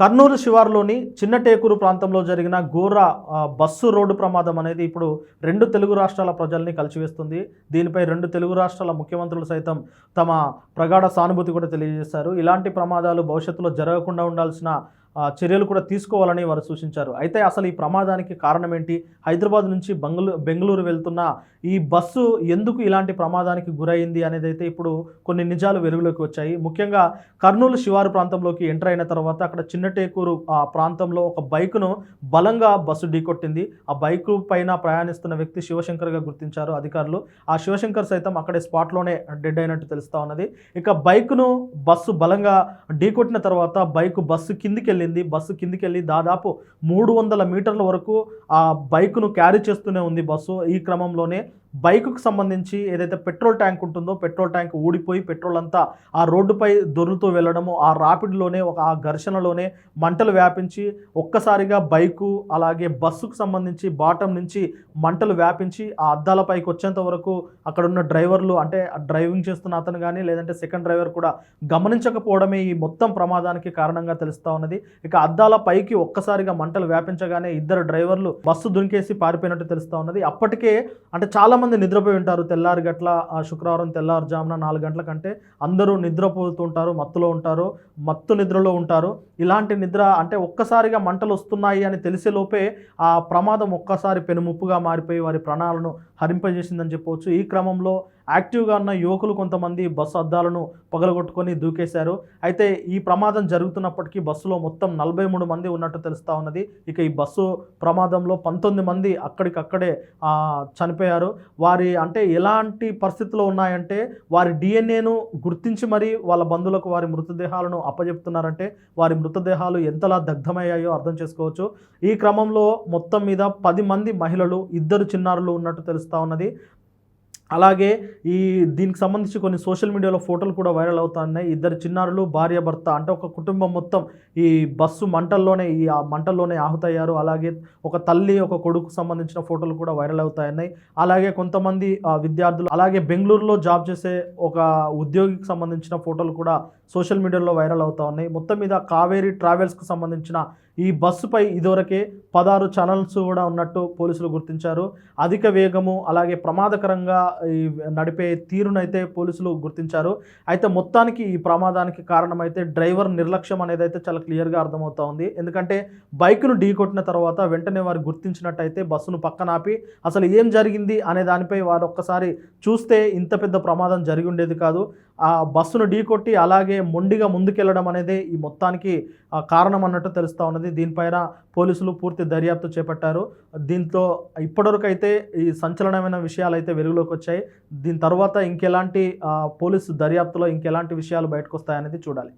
కర్నూలు శివారులోని చిన్నటేకూరు ప్రాంతంలో జరిగిన ఘోర బస్సు రోడ్డు ప్రమాదం అనేది ఇప్పుడు రెండు తెలుగు రాష్ట్రాల ప్రజల్ని కలిసివేస్తుంది. దీనిపై రెండు తెలుగు రాష్ట్రాల ముఖ్యమంత్రులు సైతం తమ ప్రగాఢ సానుభూతి కూడా తెలియజేశారు. ఇలాంటి ప్రమాదాలు భవిష్యత్తులో జరగకుండా ఉండాల్సిన చర్యలు కూడా తీసుకోవాలని వారు సూచించారు. అయితే అసలు ఈ ప్రమాదానికి కారణం ఏంటి హైదరాబాద్ నుంచి బెంగళూరు బెంగళూరు వెళ్తున్న ఈ బస్సు ఎందుకు ఇలాంటి ప్రమాదానికి గురైంది అనేది అయితే ఇప్పుడు కొన్ని నిజాలు వెలుగులోకి వచ్చాయి. ముఖ్యంగా కర్నూలు శివారు ప్రాంతంలోకి ఎంటర్ అయిన తర్వాత అక్కడ చిన్నటేకూరు ఆ ప్రాంతంలో ఒక బైకును బలంగా బస్సు ఢీకొట్టింది. ఆ బైకు పైన ప్రయాణిస్తున్న వ్యక్తి శివశంకర్గా గుర్తించారు అధికారులు. ఆ శివశంకర్ సైతం అక్కడే స్పాట్లోనే డెడ్ అయినట్టు తెలుస్తా ఉన్నది. ఇక బైకును బస్సు బలంగా ఢీకొట్టిన తర్వాత బైకు బస్సు కిందికి వెళ్ళింది బస్సు కిందికి వెళ్ళి దాదాపు మూడు వందల మీటర్ల వరకు ఆ బైకును క్యారీ చేస్తూనే ఉంది బస్సు. ఈ క్రమంలోనే బైకుకు సంబంధించి ఏదైతే పెట్రోల్ ట్యాంక్ ఉంటుందో పెట్రోల్ ట్యాంక్ ఊడిపోయి పెట్రోల్ అంతా ఆ రోడ్డుపై దొరుకుతూ వెళ్ళడము ఆ రాపిడ్లోనే ఒక ఆ ఘర్షణలోనే మంటలు వ్యాపించి ఒక్కసారిగా బైకు అలాగే బస్సుకు సంబంధించి బాటం నుంచి మంటలు వ్యాపించి ఆ అద్దాల పైకి వచ్చేంత వరకు అక్కడ ఉన్న డ్రైవర్లు అంటే డ్రైవింగ్ చేస్తున్న అతను కానీ లేదంటే సెకండ్ డ్రైవర్ కూడా గమనించకపోవడమే ఈ మొత్తం ప్రమాదానికి కారణంగా తెలుస్తూ ఉన్నది. ఇక అద్దాల పైకి ఒక్కసారిగా మంటలు వ్యాపించగానే ఇద్దరు డ్రైవర్లు బస్సు దునికేసి పారిపోయినట్టు తెలుస్తూ ఉన్నది. అప్పటికే అంటే చాలా చాలామంది నిద్రపోయి ఉంటారు. తెల్లారి గట్ల ఆ శుక్రవారం తెల్లారుజామున నాలుగు గంటల కంటే అందరూ నిద్రపోతుంటారు మత్తులో ఉంటారు మత్తు నిద్రలో ఉంటారు. ఇలాంటి నిద్ర అంటే ఒక్కసారిగా మంటలు వస్తున్నాయి అని తెలిసే లోపే ఆ ప్రమాదం ఒక్కసారి పెనుముప్పుగా మారిపోయి వారి ప్రాణాలను హరింపజేసిందని చెప్పవచ్చు. ఈ క్రమంలో యాక్టివ్గా ఉన్న యువకులు కొంతమంది బస్సు అద్దాలను పగలగొట్టుకొని దూకేశారు. అయితే ఈ ప్రమాదం జరుగుతున్నప్పటికీ బస్సులో మొత్తం నలభై మూడు మంది ఉన్నట్టు తెలుస్తూ ఉన్నది. ఇక ఈ బస్సు ప్రమాదంలో పంతొమ్మిది మంది అక్కడికక్కడే చనిపోయారు. వారి అంటే ఎలాంటి పరిస్థితుల్లో ఉన్నాయంటే వారి డిఎన్ఏను గుర్తించి మరీ వాళ్ళ బంధువులకు వారి మృతదేహాలను అప్పజెప్తున్నారంటే వారి మృతదేహాలు ఎంతలా దగ్ధమయ్యాయో అర్థం చేసుకోవచ్చు. ఈ క్రమంలో మొత్తం మీద పది మంది మహిళలు ఇద్దరు చిన్నారులు ఉన్నట్టు తెలుస్తూ ఉన్నది. అలాగే ఈ దీనికి సంబంధించి కొన్ని సోషల్ మీడియాలో ఫోటోలు కూడా వైరల్ అవుతున్నాయి. ఇద్దరు చిన్నారులు భార్య భర్త అంటే ఒక కుటుంబం మొత్తం ఈ బస్సు మంటల్లోనే ఈ ఆ మంటల్లోనే ఆహుతయ్యారు. అలాగే ఒక తల్లి ఒక కొడుకు సంబంధించిన ఫోటోలు కూడా వైరల్ అవుతాయన్నాయి అలాగే కొంతమంది విద్యార్థులు అలాగే బెంగళూరులో జాబ్ చేసే ఒక ఉద్యోగికి సంబంధించిన ఫోటోలు కూడా సోషల్ మీడియాలో వైరల్ అవుతా ఉన్నాయి మొత్తం మీద కావేరీ ట్రావెల్స్కు సంబంధించిన ఈ బస్సుపై ఇదివరకే పదహారు ఛానల్స్ కూడా ఉన్నట్టు పోలీసులు గుర్తించారు. అధిక వేగము అలాగే ప్రమాదకరంగా ఈ నడిపే తీరునైతే పోలీసులు గుర్తించారు. అయితే మొత్తానికి ఈ ప్రమాదానికి కారణమైతే డ్రైవర్ నిర్లక్ష్యం అనేది అయితే చాలా క్లియర్గా అర్థమవుతా ఉంది. ఎందుకంటే బైక్ను ఢీకొట్టిన తర్వాత వెంటనే వారు గుర్తించినట్టయితే బస్సును పక్కన ఆపి అసలు ఏం జరిగింది అనే దానిపై వారు ఒక్కసారి చూస్తే ఇంత పెద్ద ప్రమాదం జరిగి ఉండేది కాదు. ఆ బస్సును ఢీకొట్టి అలాగే మొండిగా ముందుకెళ్ళడం అనేది ఈ మొత్తానికి కారణం అన్నట్టు తెలుస్తూ ఉన్నది. దీనిపైన పోలీసులు పూర్తి దర్యాప్తు చేపట్టారు. దీంతో ఇప్పటివరకు అయితే ఈ సంచలనమైన విషయాలు అయితే వెలుగులోకి వచ్చాయి దీని తర్వాత ఇంకెలాంటి పోలీసు దర్యాప్తులో ఇంకెలాంటి విషయాలు బయటకు వస్తాయనేది చూడాలి.